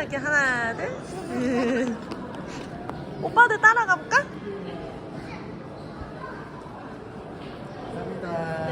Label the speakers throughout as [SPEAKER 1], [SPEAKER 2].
[SPEAKER 1] 이렇게 하나 둘 오빠들 따라가 볼까?
[SPEAKER 2] 감사합니다.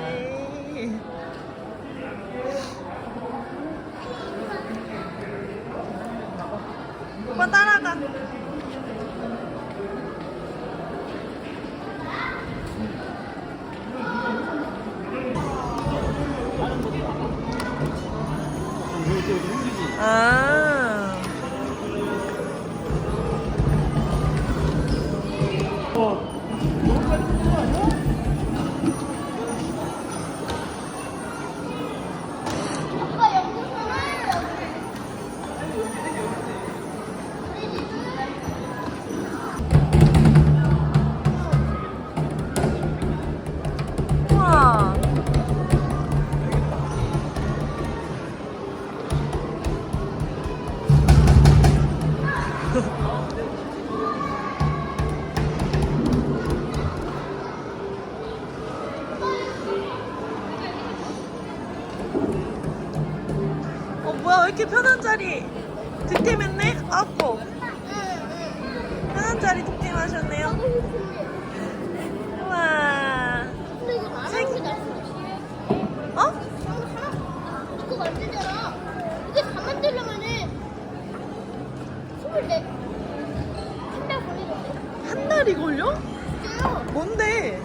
[SPEAKER 1] 달이 걸려?
[SPEAKER 3] 진짜요?
[SPEAKER 1] 뭔데?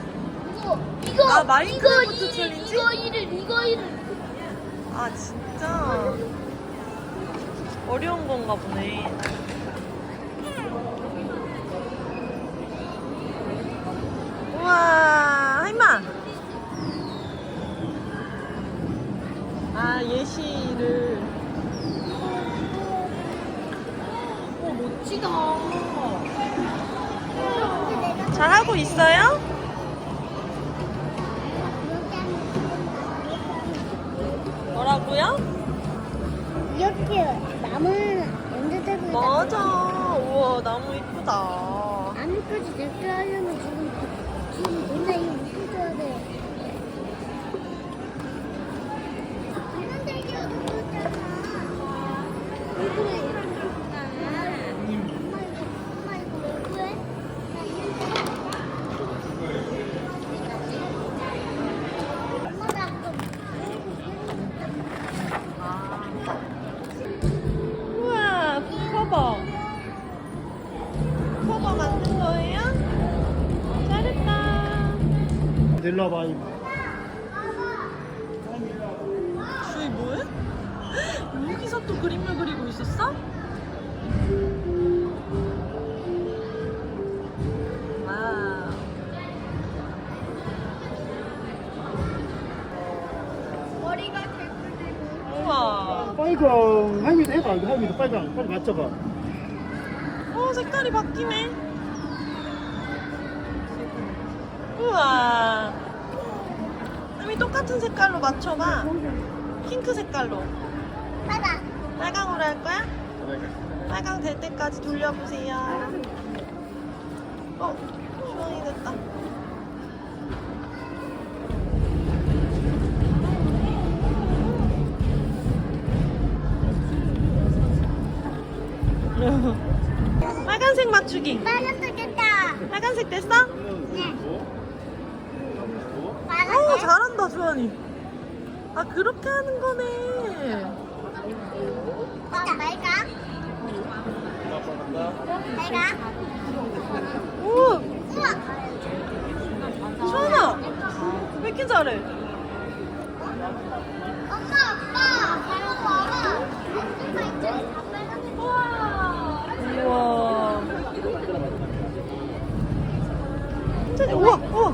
[SPEAKER 3] 이거 이거
[SPEAKER 1] 아, 마인크래프트
[SPEAKER 3] 이거 일,
[SPEAKER 1] 챌린지?
[SPEAKER 3] 이거 일을 이거 일을
[SPEAKER 1] 아 진짜 어려운 건가 보네. 우와 하이마. 아 예시를. 오 멋지다. 잘하고 있어요? 뭐라고요?
[SPEAKER 3] 이렇게 나무는 언제 되고
[SPEAKER 1] 맞아. 우와 나무 이쁘다.
[SPEAKER 3] 나무까지 낼게 하려면 지금 지금 뭔가 이거 무슨 줘야 돼.
[SPEAKER 2] 일로 와봐. 이.
[SPEAKER 1] 주희 뭐해? 여기서 또 그림을 그리고 있었어? 와우.
[SPEAKER 3] 머리가 개꿀되고.
[SPEAKER 1] 우와.
[SPEAKER 2] 빨강. 하이미도 해봐. 하이미도 빨강. 빨리 맞춰봐.
[SPEAKER 1] 어 색깔이 바뀌네. 우와. 이 똑같은 색깔로 맞춰봐. 핑크 색깔로.
[SPEAKER 3] 하나.
[SPEAKER 1] 빨강으로 할 거야? 빨강 될 때까지 돌려보세요. 어, 주황이 됐다. 빨간색 맞추기.
[SPEAKER 3] 빨간색 됐다.
[SPEAKER 1] 빨간색 됐어?
[SPEAKER 3] 네.
[SPEAKER 1] 오,
[SPEAKER 3] 빨간색.
[SPEAKER 1] 잘한다, 주환이. 아, 그렇게 하는 거네.
[SPEAKER 3] 어, 말까? 말까?
[SPEAKER 1] 오. 주환아. 왜 이렇게 잘해?
[SPEAKER 3] 엄마, 아빠. 바로 봐봐. 이거 있잖아. 다 빨간색. 우와.
[SPEAKER 1] 우와. 천천히, 우와, 우와. 우와,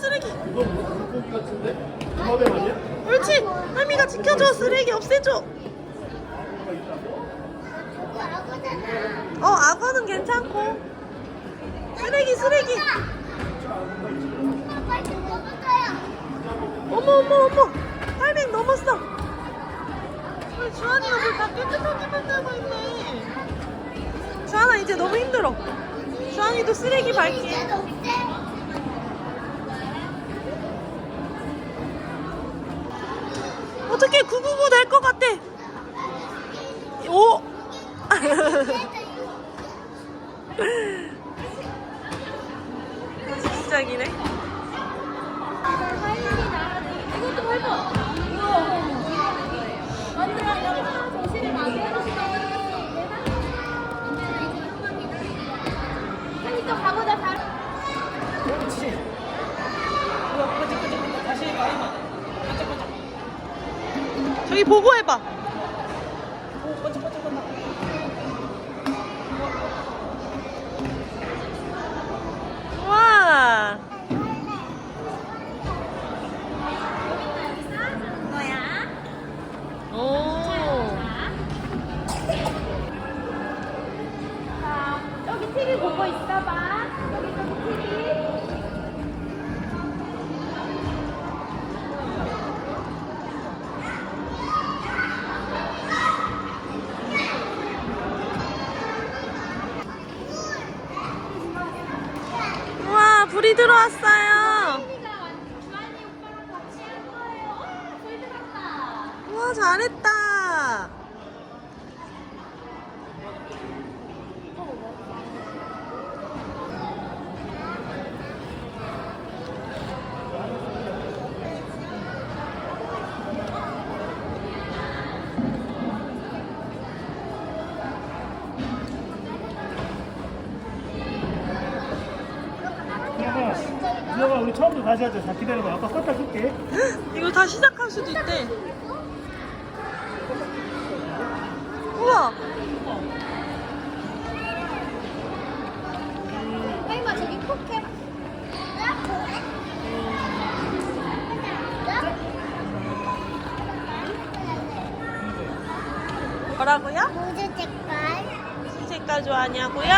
[SPEAKER 3] 쓰레기.
[SPEAKER 1] 이거
[SPEAKER 4] 뭐 물고기
[SPEAKER 2] 같은데? 도마뱀 아니야?
[SPEAKER 1] 옳지. 할미가 지켜줘. 쓰레기 없애줘.
[SPEAKER 3] 어
[SPEAKER 1] 악어는 괜찮고. 쓰레기 쓰레기. 어머 어머 어머. 할맹 넘었어. 우리 주한이가 물다 깨끗하게 만들고 있네. 주한아 이제 너무 힘들어. 주한이도 쓰레기 밟기.
[SPEAKER 3] 이제 없애.
[SPEAKER 1] 어떻게 999 될 것 같아. 오. 다시 시작이네.
[SPEAKER 4] 이것도 밟아. 언니랑 영상 정신을 만들어서 빨리 또 가보자. 다.
[SPEAKER 1] 저기 보고 해봐. 와, 불이 들어왔어요.
[SPEAKER 4] TV가 주한이 오빠랑 같이 할 거예요. 와, 불 들었다.
[SPEAKER 1] 우와, 잘했다.
[SPEAKER 2] 기아가, 기아가 우리 처음부터 다시 하자. 자, 기다려봐. 아빠 껐다 끌게.
[SPEAKER 1] 이거 다 시작할 수도 있대. 우와.
[SPEAKER 3] 저기.
[SPEAKER 1] 뭐라고요?
[SPEAKER 3] 무슨 색깔?
[SPEAKER 1] 무슨 색깔 좋아하냐고요?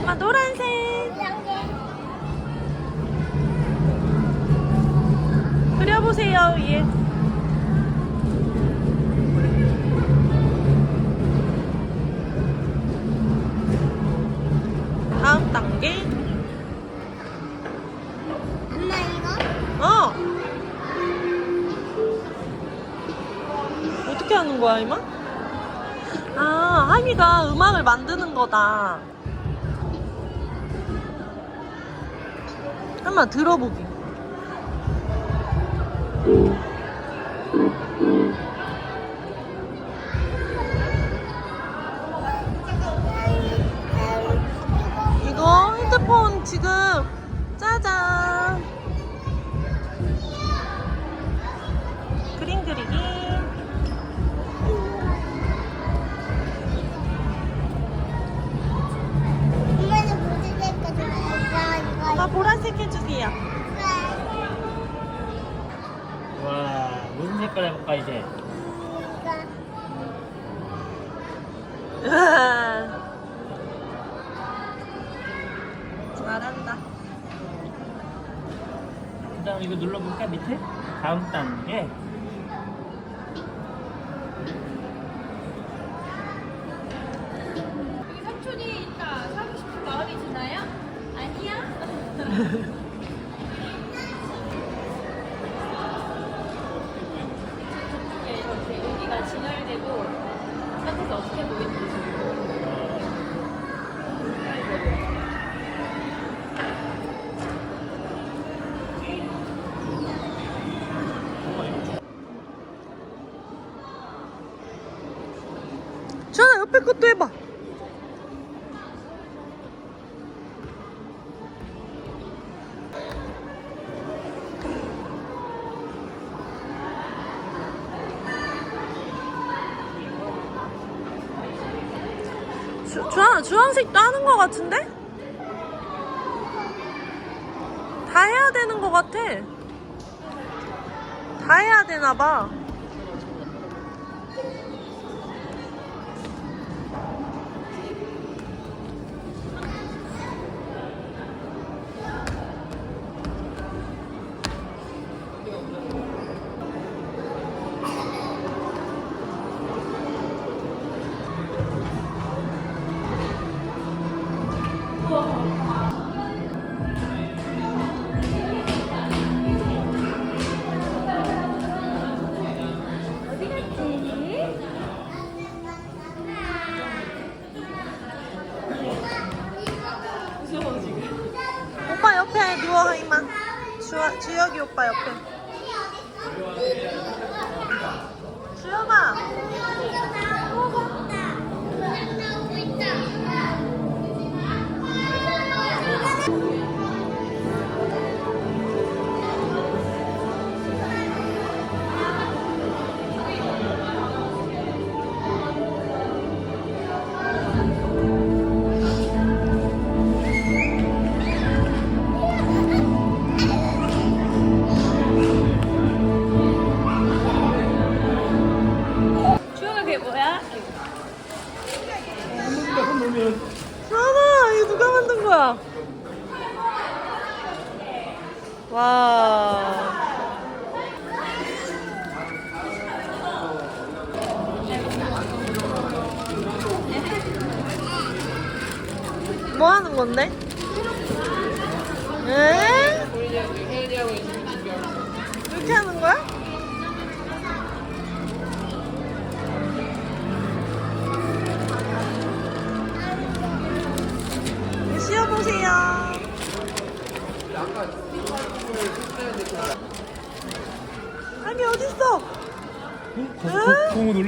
[SPEAKER 1] 엄마 노란색. 그려보세요, 위에. 다음 단계.
[SPEAKER 3] 엄마 이거?
[SPEAKER 1] 어. 어떻게 하는 거야, 이마? 아, 하미가 음악을 만드는 거다. 한번 들어보기. 지금 짜잔. 그림 그리기.
[SPEAKER 3] 엄마는 무슨 색깔 좋아해? 이거
[SPEAKER 1] 아, 보라색 해주세요.
[SPEAKER 5] 와 무슨 색깔 해볼까 이제
[SPEAKER 1] 우와. 잘한다.
[SPEAKER 5] 그다음 이거 눌러볼까? 밑에? 다음 단계
[SPEAKER 4] 여기 삼촌이 있다. 사고 싶은 마음이 드나요? 아니야?
[SPEAKER 1] 그것도 해봐. 주, 주한, 주황색도 하는 것 같은데? 다 해야 되는 것 같아. 다 해야 되나 봐.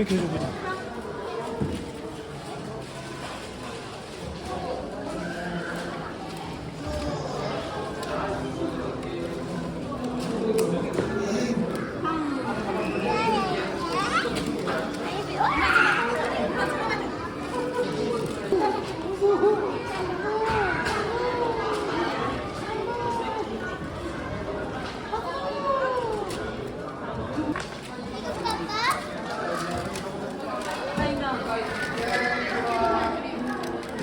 [SPEAKER 2] 줘보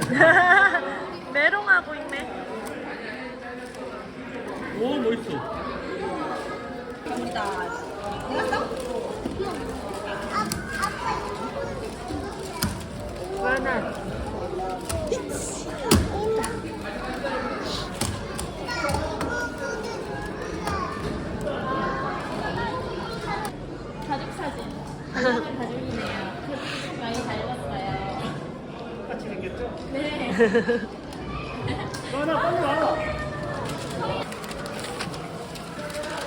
[SPEAKER 1] 메롱하고 있네.
[SPEAKER 2] 오 멋있어.
[SPEAKER 1] 왜는?
[SPEAKER 4] 가족 사진. 가족 가족이네요. 많이 잘 봤어요.
[SPEAKER 2] 똑같이 생겼죠?
[SPEAKER 4] 네.
[SPEAKER 2] 주환아 빨리 와.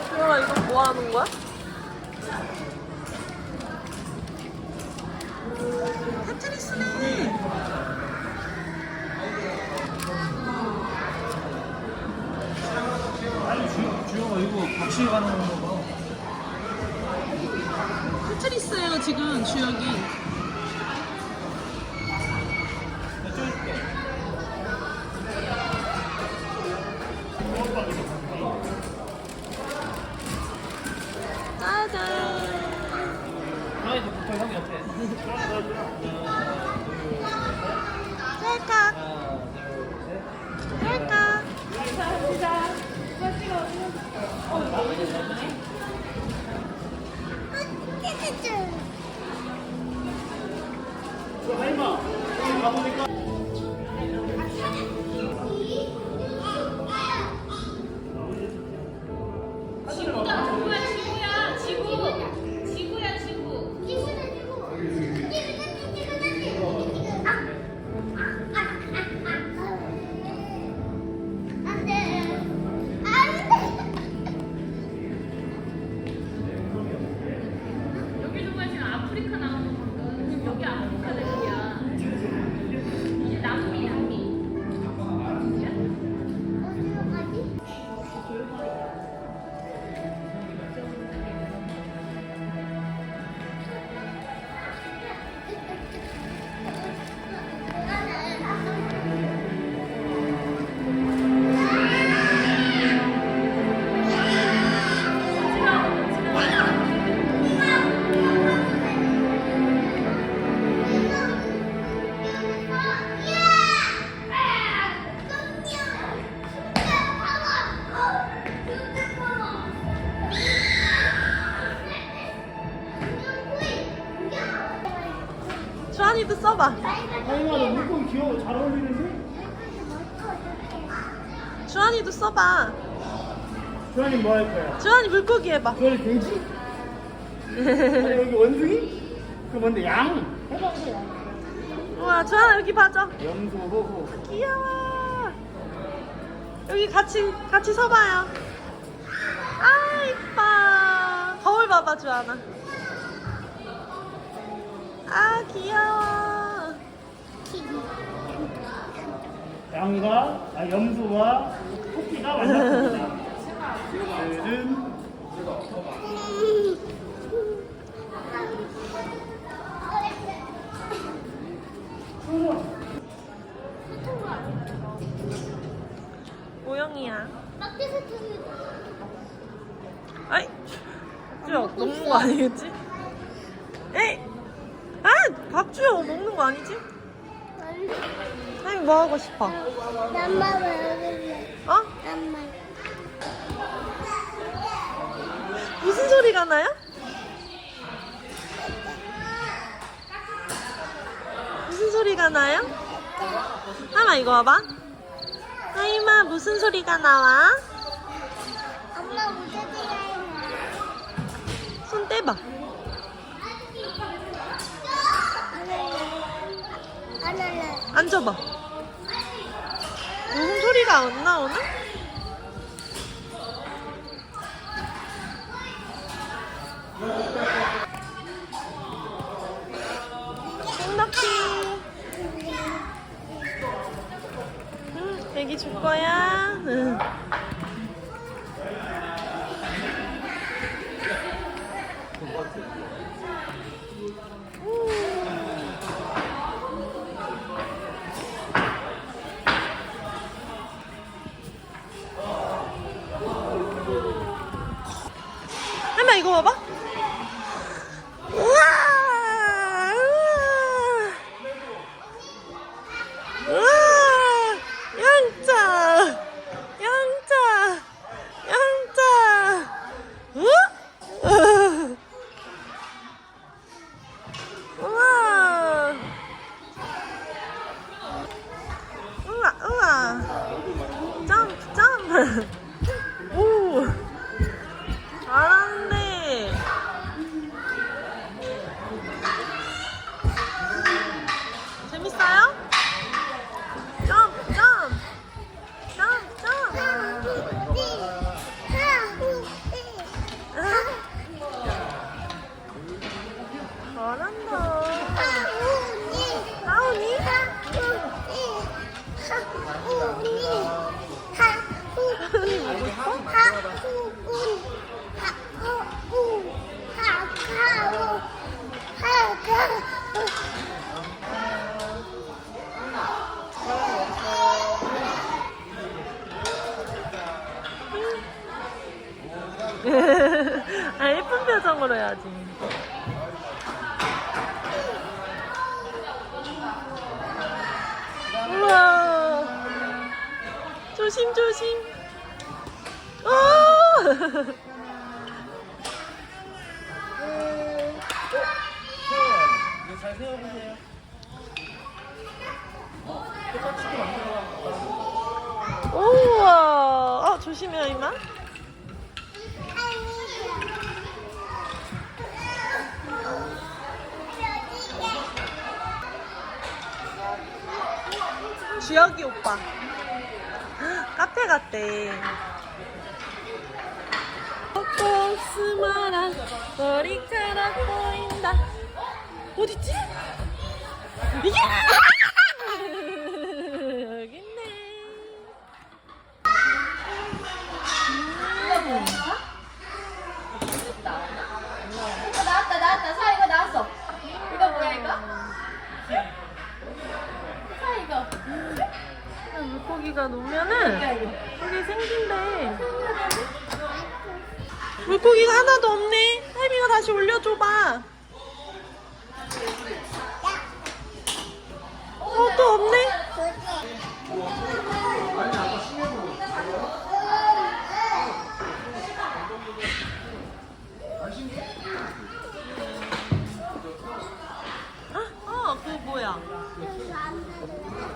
[SPEAKER 1] 수영아 이거 뭐 하는 거야?
[SPEAKER 2] 가는 거 봐.
[SPEAKER 1] 테트리스예요 지금 주혁이.
[SPEAKER 5] 주환이
[SPEAKER 2] 뭐 할 거야?
[SPEAKER 1] 주한이 물고기 해봐.
[SPEAKER 2] 주환이 돼지? 아니 여기 원숭이? 그 뭔데 양? 해봐 양
[SPEAKER 1] 우와, 주한아 여기 봐줘.
[SPEAKER 2] 염소 호호
[SPEAKER 1] 귀여워. 여기 같이 같이 서봐요. 아 이뻐. 거울 봐봐 주하나. 아 귀여워.
[SPEAKER 2] 양과 아 염소와 토끼가 만났습니다 이 들은
[SPEAKER 1] 모형이야.
[SPEAKER 3] 밖에서 들으면
[SPEAKER 1] 아이, 박주영 먹는 거 아니겠지? 에이, 아 박주영 먹는 거 아니지? 아니 뭐 하고 싶어?
[SPEAKER 3] 남만 먹을래.
[SPEAKER 1] 어?
[SPEAKER 3] 남만.
[SPEAKER 1] 무슨 소리가 나요? 무슨 소리가 나요? 하마 이거 봐봐. 하이마 무슨 소리가 나와?
[SPEAKER 3] 엄마 무슨 소리야?
[SPEAKER 1] 손 떼봐. 앉아봐. 무슨 소리가 안 나오나? 콩나피. 응, 애기 줄 거야. 응. 표정으로 해야지. 우와. 조심, 조심. 오!
[SPEAKER 5] 잘 세워보세요.
[SPEAKER 1] 우와. 어, 조심해, 이마. 주혁이 오빠. 카페 갔대. 코스마라 머리카락 보인다. 어딨지? 이게 여기 있네.
[SPEAKER 4] 이거 나왔다 나왔다 사 이거 나왔어 이거 뭐야 이거? 사 이거
[SPEAKER 1] 물고기가 놓으면은 여기 생긴대. 물고기가 하나도 없네. 할미가 다시 올려줘봐. 어, 또 없네.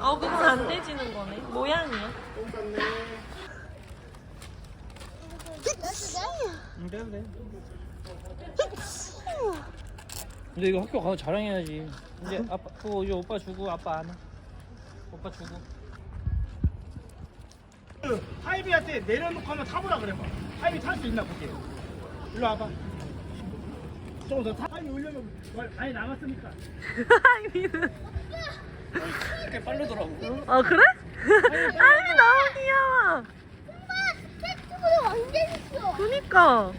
[SPEAKER 1] 어, 그건 안 떼지는 거네. 모양이야.
[SPEAKER 5] 그래. 근데 이거 학교 가서 자랑해야지. 이제 아빠 그거 이제 오빠 주고 아빠 안 해. 오빠 주고.
[SPEAKER 2] 그 하이비한테 내려놓고 한번 타보라 그래봐. 하이비 탈 수 있나 볼게. 일로 와봐. 조금 더 타. 하이비 올려면 말 많이 남았으니까.
[SPEAKER 1] 하이미는.
[SPEAKER 5] 이렇게 빠르더라고.
[SPEAKER 1] 어, 그래? 하이미 너무 귀여워.
[SPEAKER 3] 엄마, 팩트보다 완전 있어.
[SPEAKER 1] 그니까.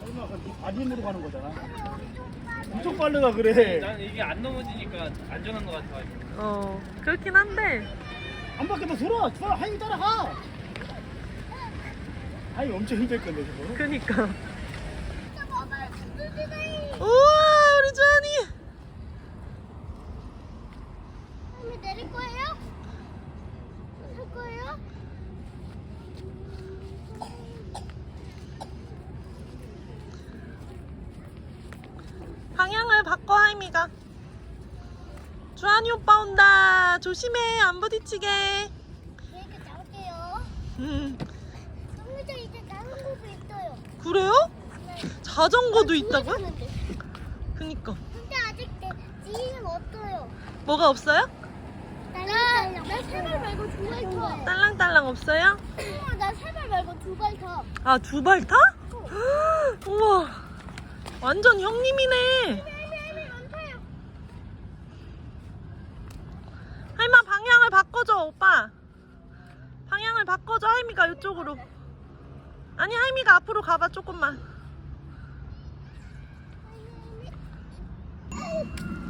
[SPEAKER 2] 하이비가 네 바디으로 가는 거잖아. 엄청 빠르다 그래.
[SPEAKER 5] 난 이게 안 넘어지니까 안전한 것 같아가지고.
[SPEAKER 1] 어, 그렇긴 한데.
[SPEAKER 2] 한 바퀴 더 돌아. 좋아, 하이비 따라가. 하이비 엄청 힘들 건데 저거.
[SPEAKER 1] 그니까.
[SPEAKER 3] 봐봐.
[SPEAKER 1] 우와, 우리 주한이.
[SPEAKER 3] 할머니 내릴 거예요? 할 거예요?
[SPEAKER 1] 방향을 바꿔, 하이미가. 주한이 오빠 온다. 조심해, 안 부딪히게.
[SPEAKER 3] 이렇게 나올게요.
[SPEAKER 1] 음,
[SPEAKER 3] 좀 이따 이제 곳도 있어요.
[SPEAKER 1] 그래요? 자전거도 있다고요?
[SPEAKER 3] 보여줬는데.
[SPEAKER 1] 그니까.
[SPEAKER 3] 근데 아직 내 지인은 없어요.
[SPEAKER 1] 뭐가 없어요?
[SPEAKER 3] 나, 나 세발 말고 두 발 타.
[SPEAKER 1] 딸랑딸랑 없어요?
[SPEAKER 3] 엄마, 나 세발 말고 두 발 타.
[SPEAKER 1] 아, 두 발 타? 우와. 완전 형님이네.
[SPEAKER 3] 할머니 안 타요.
[SPEAKER 1] 할마 방향을 바꿔줘, 오빠. 방향을 바꿔줘, 할미가 이쪽으로. 아니, 할미가 앞으로 가봐, 조금만.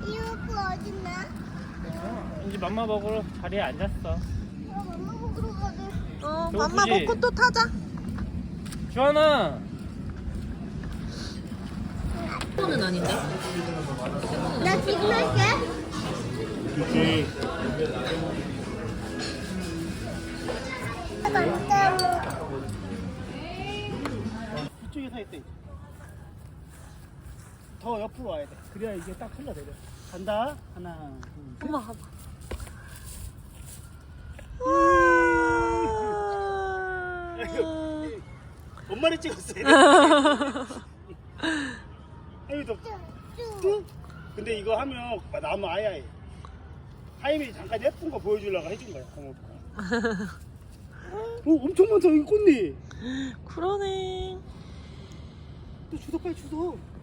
[SPEAKER 3] 이 오빠 어딨나?
[SPEAKER 5] 이제 맘마 먹으러 자리에 앉았어.
[SPEAKER 3] 어, 맘마 먹으러 가자.
[SPEAKER 1] 어,
[SPEAKER 5] 저거
[SPEAKER 1] 맘마
[SPEAKER 5] 굳이-
[SPEAKER 1] 먹고 또 타자.
[SPEAKER 5] 주하나.
[SPEAKER 1] 는 아닌데?
[SPEAKER 3] 나 지금 할게.
[SPEAKER 2] 서 있대. 더 옆으로 와야 돼. 그래야 이게 딱 흘러내려. 간다. 하나, 둘, 셋.
[SPEAKER 1] 엄마 봐봐.
[SPEAKER 2] 엄마를 찍었어요. 뚱. 근데 이거 하면 나무 아야해. 하이미 잠깐 예쁜 거 보여주려고 해준 거야. 고마워. 오 엄청 많다 여기 꽃니.
[SPEAKER 1] 그러네.
[SPEAKER 2] 또 주소 빨리 주소.